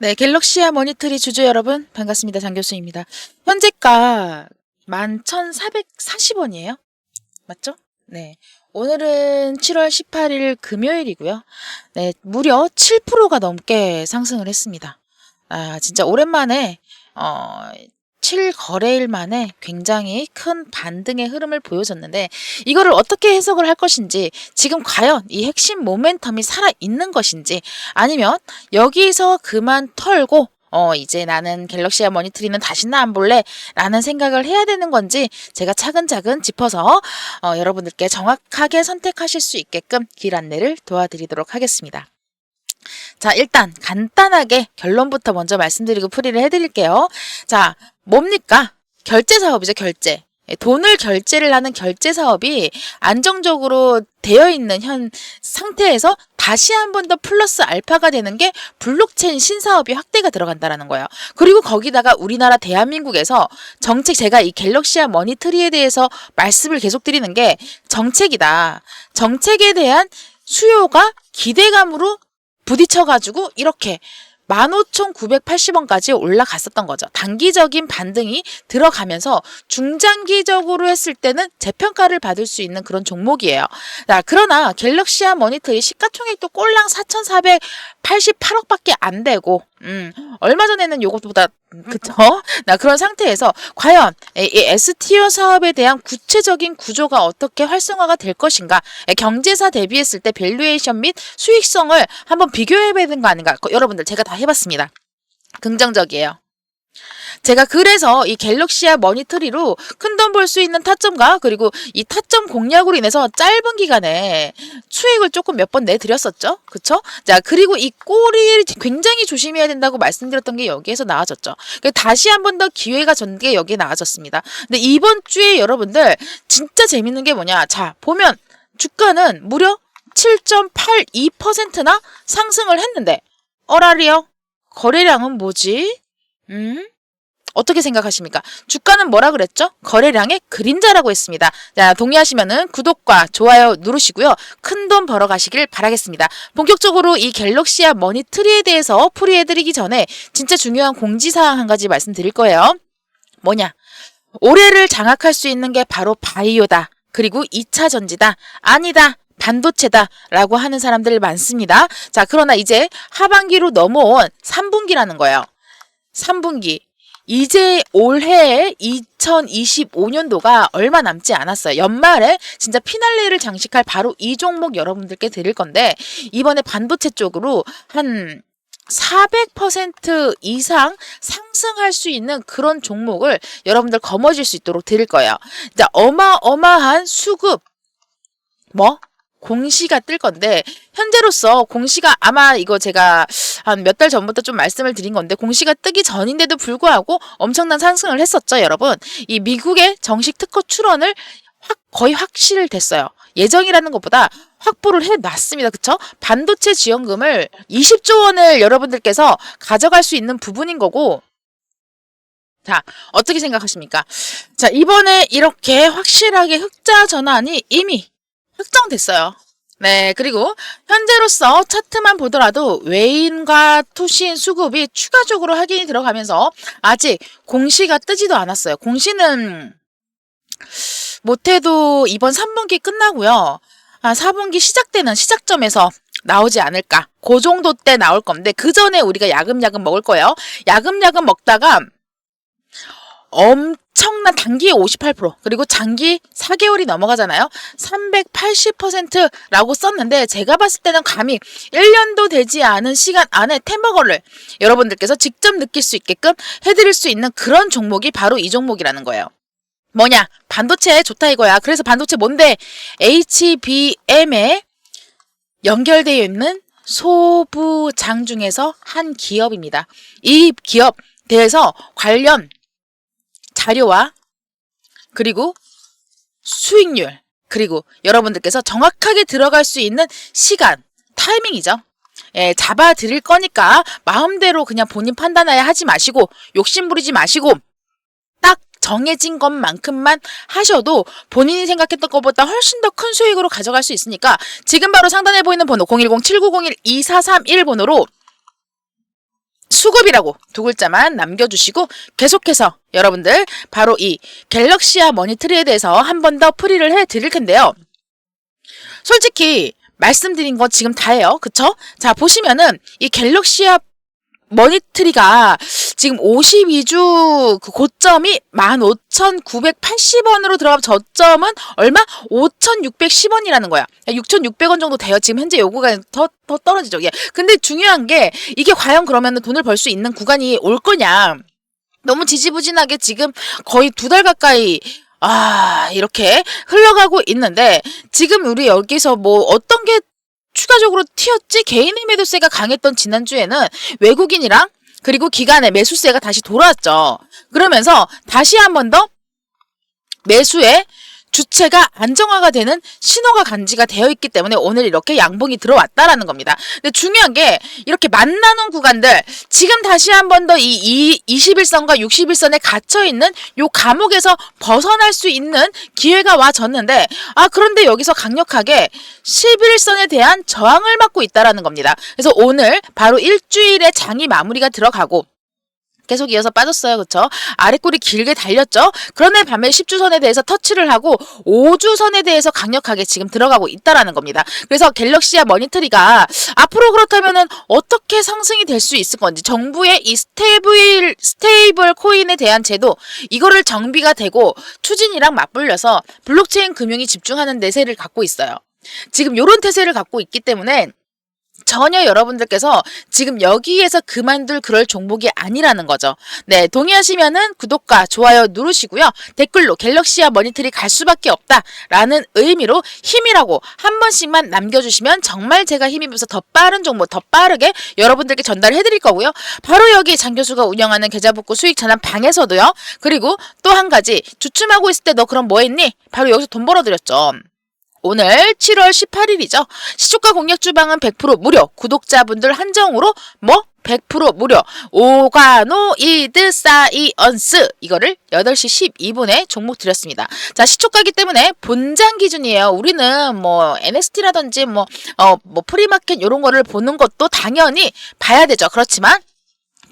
네, 갤럭시아 모니터리 주주 여러분 반갑습니다. 장 교수입니다. 현재가 11,440원이에요. 맞죠? 네. 오늘은 7월 18일 금요일이고요. 네, 무려 7%가 넘게 상승을 했습니다. 아, 진짜 오랜만에 어 7거래일 만에 굉장히 큰 반등의 흐름을 보여줬는데 이거를 어떻게 해석을 할 것인지 지금 과연 이 핵심 모멘텀이 살아 있는 것인지 아니면 여기서 그만 털고 어, 이제 나는 갤럭시아 머니터리는 다시는 안 볼래? 라는 생각을 해야 되는 건지 제가 차근차근 짚어서 어, 여러분들께 정확하게 선택하실 수 있게끔 길 안내를 도와드리도록 하겠습니다. 자, 일단 간단하게 결론부터 먼저 말씀드리고 풀이를 해드릴게요. 자, 뭡니까? 결제 사업이죠, 결제. 예, 돈을 결제를 하는 결제 사업이 안정적으로 되어 있는 현 상태에서 다시 한 번 더 플러스 알파가 되는 게 블록체인 신사업이 확대가 들어간다라는 거예요. 그리고 거기다가 우리나라 대한민국에서 정책 제가 이 갤럭시아 머니트리에 대해서 말씀을 계속 드리는 게 정책이다. 정책에 대한 수요가 기대감으로 부딪혀가지고 이렇게 15,980원까지 올라갔었던 거죠. 단기적인 반등이 들어가면서 중장기적으로 했을 때는 재평가를 받을 수 있는 그런 종목이에요. 자, 그러나 갤럭시아 모니터의 시가총액도 꼴랑 4,488억밖에 안 되고, 음, 얼마 전에는 요것보다 그쵸? 나 그런 상태에서 과연 이 S티어 사업에 대한 구체적인 구조가 어떻게 활성화가 될 것인가? 경제사 대비했을 때 밸류에이션 및 수익성을 한번 비교해봐야 되는 거 아닌가? 여러분들 제가 다 해봤습니다. 긍정적이에요. 제가 그래서 이 갤럭시아 머니터리로 큰돈 벌 수 있는 타점과 그리고 이 타점 공략으로 인해서 짧은 기간에 수익을 조금 몇 번 내드렸었죠. 그쵸? 자, 그리고 이 꼬리를 굉장히 조심해야 된다고 말씀드렸던 게 여기에서 나와졌죠. 다시 한 번 더 기회가 전 게 여기에 나와졌습니다. 근데 이번 주에 여러분들 진짜 재밌는 게 뭐냐. 자, 보면 주가는 무려 7.82%나 상승을 했는데 어라리요? 거래량은 뭐지? 음? 어떻게 생각하십니까? 주가는 뭐라 그랬죠? 거래량의 그림자라고 했습니다. 자, 동의하시면은 구독과 좋아요 누르시고요. 큰 돈 벌어 가시길 바라겠습니다. 본격적으로 이 갤럭시아 머니 트리에 대해서 풀이해드리기 전에 진짜 중요한 공지사항 한 가지 말씀드릴 거예요. 뭐냐? 올해를 장악할 수 있는 게 바로 바이오다. 그리고 2차 전지다. 아니다. 반도체다 라고 하는 사람들 많습니다. 자, 그러나 이제 하반기로 넘어온 3분기라는 거예요. 3분기. 이제 올해 2025년도가 얼마 남지 않았어요. 연말에 진짜 피날레를 장식할 바로 이 종목 여러분들께 드릴 건데 이번에 반도체 쪽으로 한 400% 이상 상승할 수 있는 그런 종목을 여러분들 거머쥘 수 있도록 드릴 거예요. 자, 어마어마한 수급 뭐 공시가 뜰 건데 현재로서 공시가 아마 이거 제가 한 몇 달 전부터 좀 말씀을 드린 건데 공시가 뜨기 전인데도 불구하고 엄청난 상승을 했었죠, 여러분. 이 미국의 정식 특허 출원을 확 거의 확실됐어요. 예정이라는 것보다 확보를 해놨습니다. 그쵸? 반도체 지원금을 20조 원을 여러분들께서 가져갈 수 있는 부분인 거고 자, 어떻게 생각하십니까? 자, 이번에 이렇게 확실하게 흑자 전환이 이미 확정됐어요. 네, 그리고 현재로서 차트만 보더라도 외인과 투신 수급이 추가적으로 확인이 들어가면서 아직 공시가 뜨지도 않았어요. 공시는 못해도 이번 3분기 끝나고요. 아, 4분기 시작되는 시작점에서 나오지 않을까. 그 정도 때 나올 건데 그 전에 우리가 야금야금 먹을 거예요. 야금야금 먹다가 엄청난 단기에 58% 그리고 장기 4개월이 넘어가잖아요. 380%라고 썼는데 제가 봤을 때는 감히 1년도 되지 않은 시간 안에 템버거를 여러분들께서 직접 느낄 수 있게끔 해드릴 수 있는 그런 종목이 바로 이 종목이라는 거예요. 뭐냐? 반도체 좋다 이거야. 그래서 반도체 뭔데? HBM에 연결되어 있는 소부장 중에서 한 기업입니다. 이 기업 대해서 관련 자료와 그리고 수익률 그리고 여러분들께서 정확하게 들어갈 수 있는 시간 타이밍이죠. 예, 잡아 드릴 거니까 마음대로 그냥 본인 판단하에 하지 마시고 욕심 부리지 마시고 딱 정해진 것만큼만 하셔도 본인이 생각했던 것보다 훨씬 더 큰 수익으로 가져갈 수 있으니까 지금 바로 상단에 보이는 번호 010-7901-2431 번호로 수급이라고 두 글자만 남겨주시고 계속해서 여러분들 바로 이 갤럭시아 머니트리에 대해서 한 번 더 풀이를 해 드릴 텐데요. 솔직히 말씀드린 거 지금 다예요. 그쵸? 자, 보시면은 이 갤럭시아 머니트리가 지금 52주 그 고점이 15,980원으로 들어가면 저점은 얼마? 5,610원이라는 거야. 6,600원 정도 돼요. 지금 현재 요구가 더, 더 떨어지죠. 예. 근데 중요한 게 이게 과연 그러면 돈을 벌 수 있는 구간이 올 거냐. 너무 지지부진하게 지금 거의 두 달 가까이 아, 이렇게 흘러가고 있는데 지금 우리 여기서 뭐 어떤 게 추가적으로 튀었지? 개인의 매도세가 강했던 지난주에는 외국인이랑 그리고 기간의 매수세가 다시 돌아왔죠. 그러면서 다시 한 번 더 매수의 주체가 안정화가 되는 신호가 간지가 되어 있기 때문에 오늘 이렇게 양봉이 들어왔다라는 겁니다. 근데 중요한 게 이렇게 만나는 구간들 지금 다시 한 번 더 이 21선과 61선에 갇혀 있는 요 감옥에서 벗어날 수 있는 기회가 와졌는데 아 그런데 여기서 강력하게 11선에 대한 저항을 받고 있다라는 겁니다. 그래서 오늘 바로 일주일의 장이 마무리가 들어가고 계속 이어서 빠졌어요. 그쵸? 아랫골이 길게 달렸죠? 그런데 밤에 10주선에 대해서 터치를 하고 5주선에 대해서 강력하게 지금 들어가고 있다라는 겁니다. 그래서 갤럭시아 머니터리가 앞으로 그렇다면은 어떻게 상승이 될 수 있을 건지 정부의 이 스테이블 스테이블 코인에 대한 제도 이거를 정비가 되고 추진이랑 맞불려서 블록체인 금융이 집중하는 내세를 갖고 있어요. 지금 요런 태세를 갖고 있기 때문에 전혀 여러분들께서 지금 여기에서 그만둘 그럴 종목이 아니라는 거죠. 네, 동의하시면은 구독과 좋아요 누르시고요. 댓글로 갤럭시아 머니터리 갈 수밖에 없다라는 의미로 힘이라고 한 번씩만 남겨주시면 정말 제가 힘입어서 더 빠른 정보, 더 빠르게 여러분들께 전달해 드릴 거고요. 바로 여기 장 교수가 운영하는 계좌복구 수익 전환 방에서도요. 그리고 또 한 가지 주춤하고 있을 때 너 그럼 뭐 했니? 바로 여기서 돈 벌어드렸죠. 오늘 7월 18일이죠. 시초가 공략 주방은 100% 무료. 구독자분들 한정으로 뭐 100% 무료. 오가노이드 사이언스 이거를 8시 12분에 종목 드렸습니다. 자, 시초가기 때문에 본장 기준이에요. 우리는 뭐 NST라든지 뭐어뭐 프리마켓 이런 거를 보는 것도 당연히 봐야 되죠. 그렇지만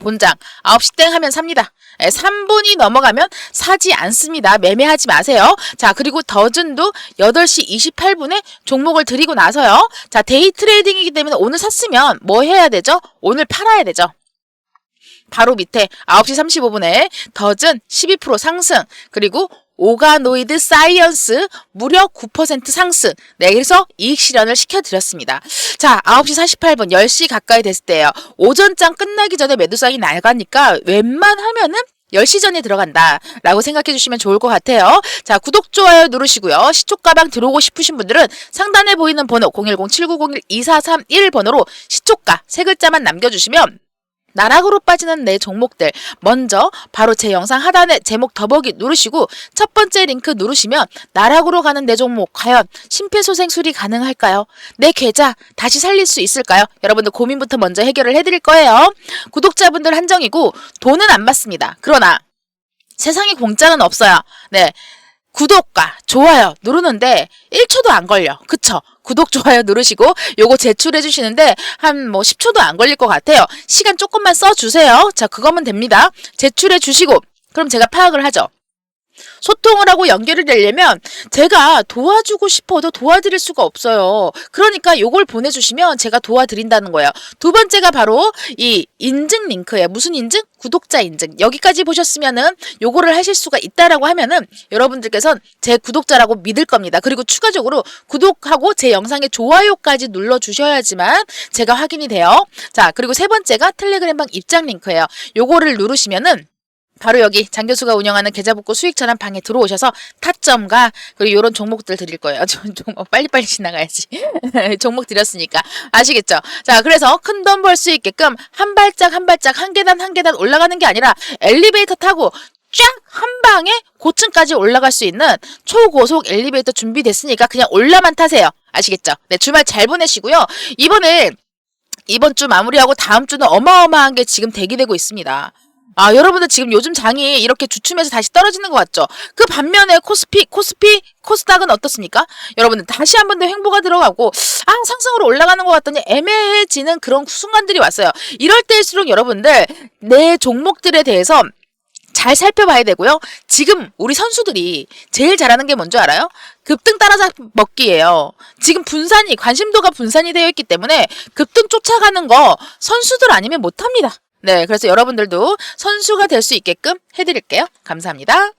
본장 9시 땡 하면 삽니다. 예, 3분이 넘어가면 사지 않습니다. 매매하지 마세요. 자, 그리고 더즌도 8시 28분에 종목을 드리고 나서요. 자, 데이 트레이딩이기 때문에 오늘 샀으면 뭐 해야 되죠? 오늘 팔아야 되죠. 바로 밑에 9시 35분에 더즌 12% 상승, 그리고 오가노이드 사이언스 무려 9% 상승. 네, 그래서 이익 실현을 시켜드렸습니다. 자, 9시 48분, 10시 가까이 됐을 때예요. 오전장 끝나기 전에 매도상이 나가니까 웬만하면은 10시 전에 들어간다 라고 생각해 주시면 좋을 것 같아요. 자, 구독, 좋아요 누르시고요. 시초가방 들어오고 싶으신 분들은 상단에 보이는 번호 010-7901-2431 번호로 시초가 세 글자만 남겨주시면 나락으로 빠지는 내 종목들 먼저 바로 제 영상 하단에 제목 더보기 누르시고 첫 번째 링크 누르시면 나락으로 가는 내 종목 과연 심폐소생술이 가능할까요? 내 계좌 다시 살릴 수 있을까요? 여러분들 고민부터 먼저 해결을 해드릴 거예요. 구독자분들 한정이고 돈은 안 받습니다. 그러나 세상에 공짜는 없어요. 네. 구독과 좋아요 누르는데 1초도 안 걸려. 그쵸? 구독, 좋아요 누르시고 요거 제출해 주시는데 한 뭐 10초도 안 걸릴 것 같아요. 시간 조금만 써주세요. 자, 그거면 됩니다. 제출해 주시고 그럼 제가 파악을 하죠. 소통을 하고 연결이 되려면 제가 도와주고 싶어도 도와드릴 수가 없어요. 그러니까 요걸 보내주시면 제가 도와드린다는 거예요. 두 번째가 바로 이 인증 링크예요. 무슨 인증? 구독자 인증. 여기까지 보셨으면은 요거를 하실 수가 있다라고 하면은 여러분들께서는 제 구독자라고 믿을 겁니다. 그리고 추가적으로 구독하고 제 영상에 좋아요까지 눌러 주셔야지만 제가 확인이 돼요. 자, 그리고 세 번째가 텔레그램방 입장 링크예요. 요거를 누르시면은 바로 여기 장 교수가 운영하는 계좌복구 수익 전환 방에 들어오셔서 타점과 그리고 이런 종목들 드릴 거예요. 좀, 좀 빨리빨리 지나가야지. 종목 드렸으니까 아시겠죠? 자, 그래서 큰 돈 벌 수 있게끔 한 발짝 한 발짝 한 계단 한 계단 올라가는 게 아니라 엘리베이터 타고 쫙한 방에 고층까지 올라갈 수 있는 초고속 엘리베이터 준비됐으니까 그냥 올라만 타세요. 아시겠죠? 네, 주말 잘 보내시고요. 이번에 이번 주 마무리하고 다음 주는 어마어마한 게 지금 대기되고 있습니다. 아, 여러분들 지금 요즘 장이 이렇게 주춤해서 다시 떨어지는 것 같죠? 그 반면에 코스피, 코스피, 코스닥은 어떻습니까? 여러분들 다시 한 번 더 횡보가 들어가고, 아, 상승으로 올라가는 것 같더니 애매해지는 그런 순간들이 왔어요. 이럴 때일수록 여러분들 내 종목들에 대해서 잘 살펴봐야 되고요. 지금 우리 선수들이 제일 잘하는 게 뭔지 알아요? 급등 따라잡기예요. 지금 분산이 관심도가 분산이 되어 있기 때문에 급등 쫓아가는 거 선수들 아니면 못합니다. 네, 그래서 여러분들도 선수가 될 수 있게끔 해드릴게요. 감사합니다.